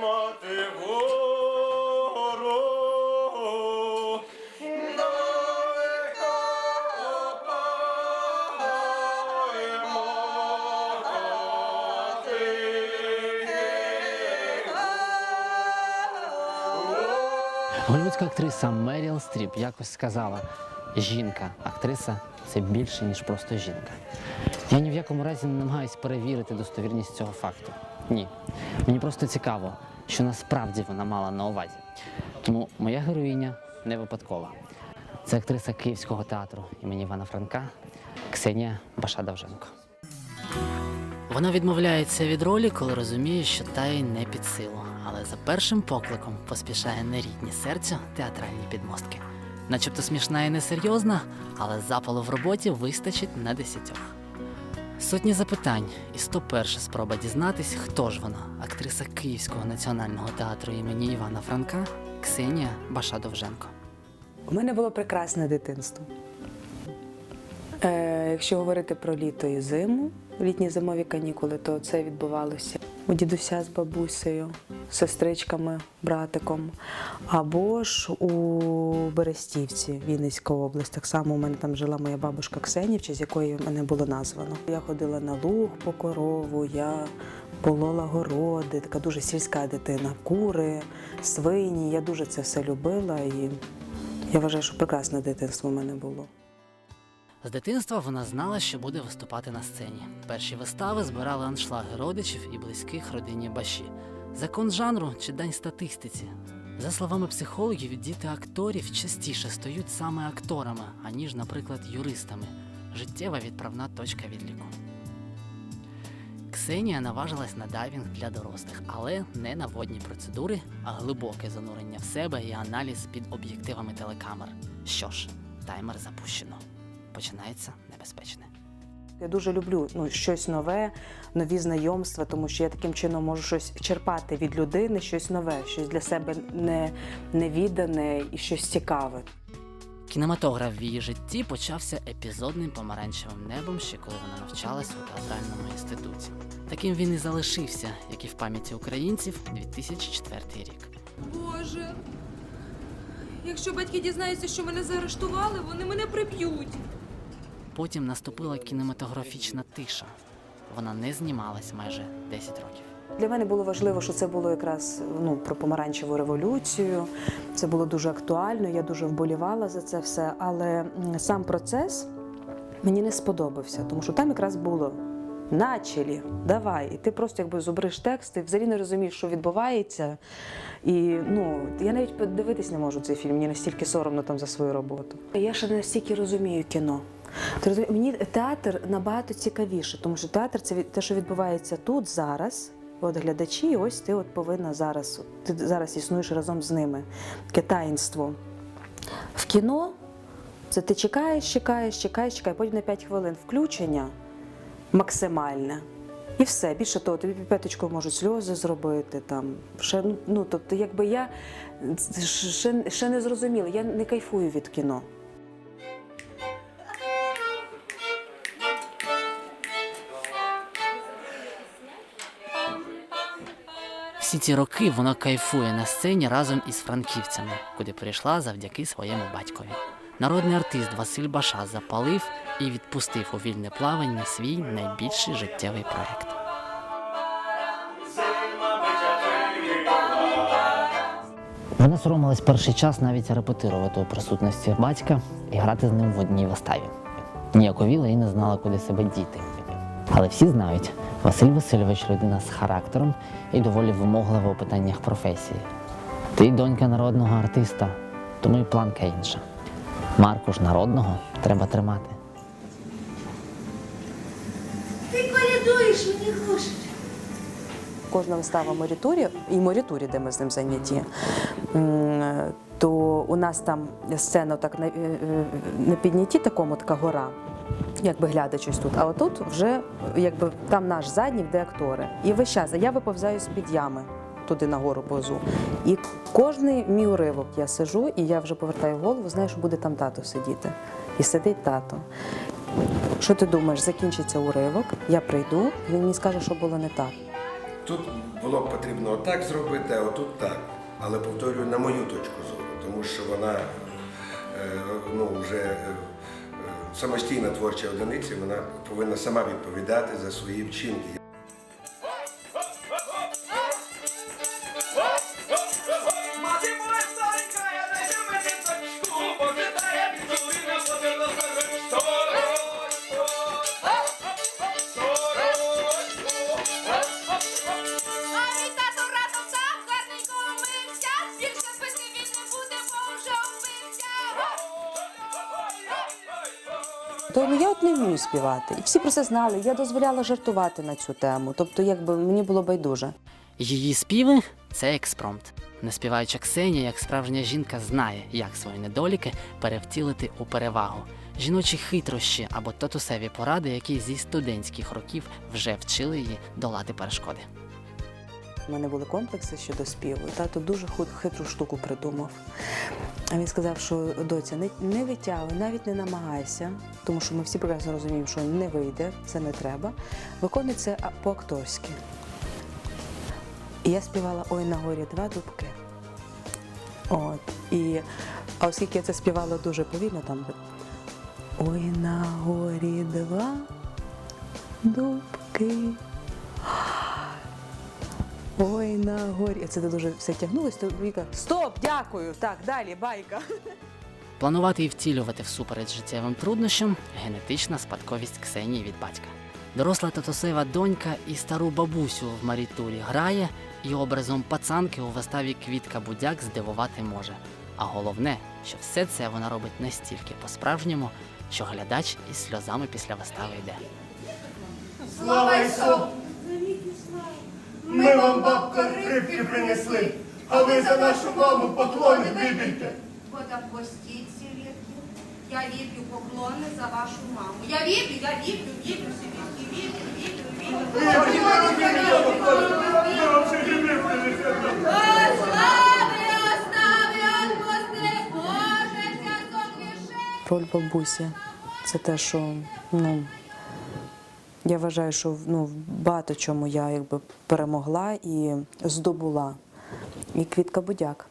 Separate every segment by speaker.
Speaker 1: мати гору. Голівудська актриса Меріл Стріп якось сказала: жінка, актриса це більше ніж просто жінка. Я ні в якому разі не намагаюся перевірити достовірність цього факту. Ні, мені просто цікаво, що насправді вона мала на увазі. Тому моя героїня не випадкова. Це актриса Київського театру імені Івана Франка Ксенія Баша-Довженко. Вона відмовляється від ролі, коли розуміє, що та їй не під силу, але за першим покликом поспішає на рідні серцю театральні підмостки. Начебто смішна і несерйозна, але запалу в роботі вистачить на десятьох. Сотні запитань і 101 спроба дізнатись, хто ж вона, актриса Київського національного театру імені Івана Франка Ксенія Баша-Довженко.
Speaker 2: У мене було прекрасне дитинство. Е, якщо говорити про літо і зиму, літні зимові канікули, то це відбувалося у дідуся з бабусею, сестричками, братиком, або ж у Берестівці, Вінницька область. Так само у мене там жила моя бабушка Ксенія, в честь якої мене було названо. Я ходила на луг по корову, я полола городи, така дуже сільська дитина, кури, свині. Я дуже це все любила і я вважаю, що прекрасне дитинство в мене було.
Speaker 1: З дитинства вона знала, що буде виступати на сцені. Перші вистави збирали аншлаги родичів і близьких родині Баші. Закон жанру чи дань статистиці. За словами психологів, діти акторів частіше стають саме акторами, аніж, наприклад, юристами. Життєва відправна точка відліку. Ксенія наважилась на дайвінг для дорослих, але не на водні процедури, а глибоке занурення в себе і аналіз під об'єктивами телекамер. Що ж, таймер запущено. Починається небезпечне.
Speaker 2: Я дуже люблю ну, щось нове, нові знайомства, тому що я таким чином можу щось черпати від людини, щось нове, щось для себе не, невідане і щось цікаве.
Speaker 1: Кінематограф в її житті почався епізодним помаранчевим небом, ще коли вона навчалась у театральному інституті. Таким він і залишився, як і в пам'яті українців 2004 рік.
Speaker 3: Боже. Якщо батьки дізнаються, що мене заарештували, вони мене приб'ють.
Speaker 1: Потім наступила кінематографічна тиша. Вона не знімалась майже 10 років.
Speaker 2: Для мене було важливо, що це було якраз ну, про помаранчеву революцію. Це було дуже актуально, я дуже вболівала за це все. Але сам процес мені не сподобався, тому що там якраз було началі, давай. І ти просто якби зубриш текст, і взагалі не розумієш, що відбувається. І ну, я навіть подивитись не можу цей фільм, мені настільки соромно там за свою роботу. Я ще не настільки розумію кіно. Ти розумієш, Мені театр набагато цікавіше, тому що театр це те, що відбувається тут зараз. От глядачі, і ось ти от повинна зараз. Ти зараз існуєш разом з ними. Таке таїнство. В кіно це ти чекаєш, чекаєш, чекаєш, чекаєш, потім на 5 хвилин включення максимальне. І все. Більше того, тобі п'яточкою можуть сльози зробити. Там. Ще, ну, ну, тобто, якби я ще, ще не зрозуміла, я не кайфую від кіно.
Speaker 1: Всі ці роки вона кайфує на сцені разом із франківцями, куди прийшла завдяки своєму батькові. Народний артист Василь Баша запалив і відпустив у вільне плавання свій найбільший життєвий проект. Вона соромилась перший час навіть репетирувати у присутності батька і грати з ним в одній виставі. Ніяковіла і не знала, куди себе діти. Але всі знають, Василь Васильович людина з характером і доволі вимоглива у питаннях професії. Ти донька народного артиста, тому і планка інша. Марку ж народного треба тримати.
Speaker 4: Ти колядуєш мені гроші.
Speaker 2: Кожна вистава Морітурі і Морітурі, де ми з ним зайняті, то у нас там сцена так на, е, е, на піднятті такому така гора, якби глядач ось тут. А отут вже якби там наш заднік, де актори. І весь час я виповзаю з-під ями. Туди нагору позу. І кожний мій уривок я сижу, і я вже повертаю голову, знаю, що буде там тато сидіти. І сидить тато. Що ти думаєш, закінчиться уривок, я прийду, він мені скаже, що було не так.
Speaker 5: Тут було б потрібно отак зробити, а отут так. Але повторюю на мою точку зору, тому що вона е, ну, вже е, самостійна творча одиниця, вона повинна сама відповідати за свої вчинки.
Speaker 2: То ну, я от не вмію співати. І всі про це знали. Я дозволяла жартувати на цю тему. Тобто, якби мені було байдуже.
Speaker 1: Її співи це експромт. Неспіваюча Ксенія, як справжня жінка, знає, як свої недоліки перевтілити у перевагу. Жіночі хитрощі або татусеві поради, які зі студентських років вже вчили її долати перешкоди.
Speaker 2: У мене були комплекси щодо співу. Тато дуже хитру штуку придумав. А він сказав, що доця, не, не витягуй, навіть не намагайся, тому що ми всі прекрасно розуміємо, що не вийде, це не треба. Виконуй це по-акторськи. І я співала Ой на горі два дубки. От. І, а оскільки я це співала дуже повільно, там Ой на горі два дубки. Ой, на горі. Це дуже все тягнулося, то Віка, стоп, дякую. Так, далі, байка.
Speaker 1: Планувати і втілювати всупереч життєвим труднощам генетична спадковість Ксенії від батька. Доросла татусева донька і стару бабусю в марітурі грає, і образом пацанки у виставі Квітка Будяк здивувати може. А головне, що все це вона робить настільки по-справжньому, що глядач із сльозами після вистави йде.
Speaker 6: Слава Ісу! Ми вам, бабка, рибки принесли, а ви за нашу маму поклони вибійте.
Speaker 7: Вода постіть ці рідки. Я віплю поклони за вашу маму. Я віплю, я віплю, віплю собі, віплю, віплю, віплю.
Speaker 2: Роль бабусі. Це те, що ну, я вважаю, що ну, багато чому я якби перемогла і здобула. І Квітка Будяк.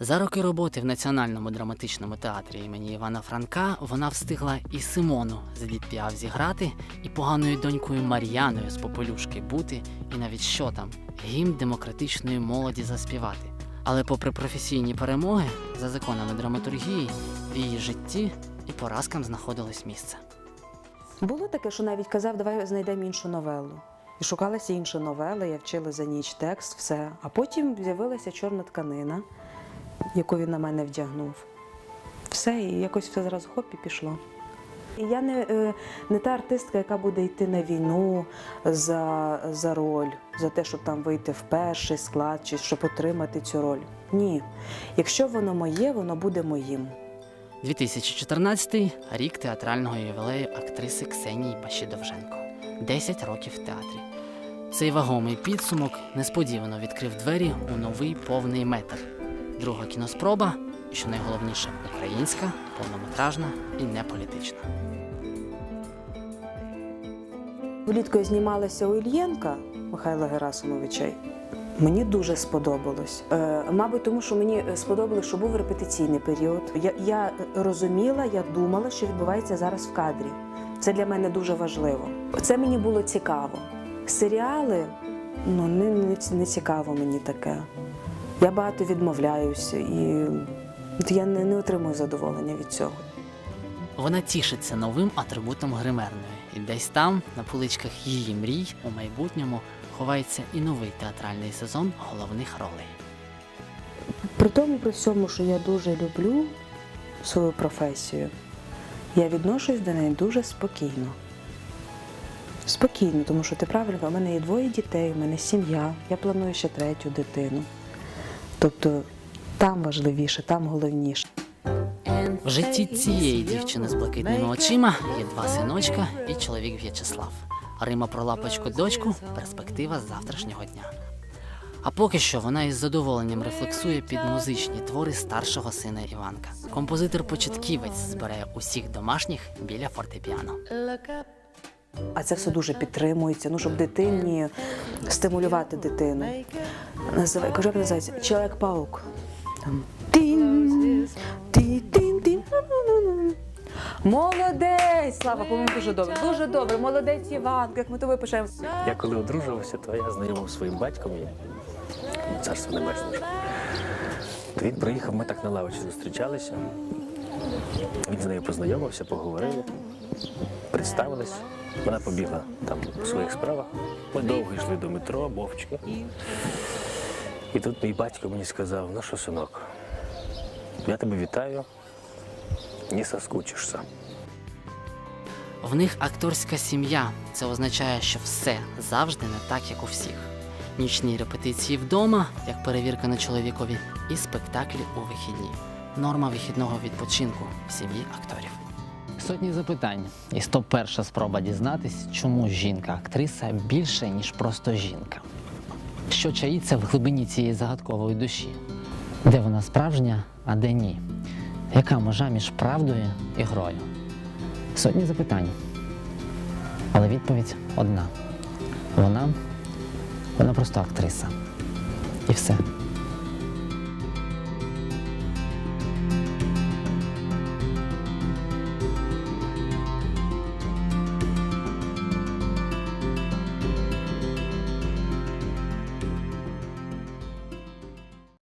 Speaker 1: За роки роботи в Національному драматичному театрі імені Івана Франка вона встигла і Симону з Едіт зіграти, і поганою донькою Мар'яною з Попелюшки бути, і навіть що там, гімн демократичної молоді заспівати. Але попри професійні перемоги, за законами драматургії, в її житті і поразкам знаходилось місце.
Speaker 2: Було таке, що навіть казав, давай знайдемо іншу новелу. І шукалася інша новела, я вчила за ніч текст, все. А потім з'явилася чорна тканина, яку він на мене вдягнув. Все, і якось все зразу хоп і пішло. І я не, е, не та артистка, яка буде йти на війну за, за роль, за те, щоб там вийти в перший склад, чи щоб отримати цю роль. Ні. Якщо воно моє, воно буде моїм.
Speaker 1: 2014 рік театрального ювілею актриси Ксенії Паші Довженко. 10 років в театрі. Цей вагомий підсумок несподівано відкрив двері у новий повний метр. Друга кіноспроба, і що найголовніше, українська, повнометражна і не політична.
Speaker 2: Влітку я знімалася у Ільєнка Михайла Герасимовича. Мені дуже сподобалось. Е, мабуть, тому що мені сподобалось, що був репетиційний період. Я, я розуміла, я думала, що відбувається зараз в кадрі. Це для мене дуже важливо. Це мені було цікаво. Серіали ну не, не, не цікаво мені таке. Я багато відмовляюся і я не, не отримую задоволення від цього.
Speaker 1: Вона тішиться новим атрибутом гримерної, і десь там, на поличках її мрій, у майбутньому ховається і новий театральний сезон головних ролей.
Speaker 2: При тому, при всьому, що я дуже люблю свою професію, я відношусь до неї дуже спокійно. Спокійно, тому що ти правильно, у мене є двоє дітей, у мене сім'я, я планую ще третю дитину. Тобто там важливіше, там головніше.
Speaker 1: В житті цієї дівчини з блакитними очима є два синочка і чоловік В'ячеслав. Рима про лапочку дочку перспектива завтрашнього дня. А поки що вона із задоволенням рефлексує під музичні твори старшого сина Іванка. Композитор-початківець збирає усіх домашніх біля фортепіано.
Speaker 2: А це все дуже підтримується, ну, щоб дитині стимулювати дитину. Називає, кажу, називається? Чоловік-паук. Там тін, Молодець! Слава, по-моєму, дуже добре. Дуже добре. Молодець Іван, як ми тобою пишаємо.
Speaker 8: Я коли одружувався, то я знайомив своїм батьком, і царство небесне. То він приїхав, ми так на лавочці зустрічалися. Він з нею познайомився, поговорили, представились. Вона побігла там у своїх справах. Ми довго йшли до метро, мовчки. І тут мій батько мені сказав: ну що, синок, я тебе вітаю, не соскучишся.
Speaker 1: В них акторська сім'я. Це означає, що все завжди не так, як у всіх. Нічні репетиції вдома, як перевірка на чоловікові, і спектаклі у вихідні. Норма вихідного відпочинку в сім'ї акторів. Сотні запитань. І 101 спроба дізнатись, чому жінка-актриса більше, ніж просто жінка. Що чаїться в глибині цієї загадкової душі? Де вона справжня, а де ні? Яка межа між правдою і грою? Сотні запитань. Але відповідь одна. Вона, вона просто актриса. І все.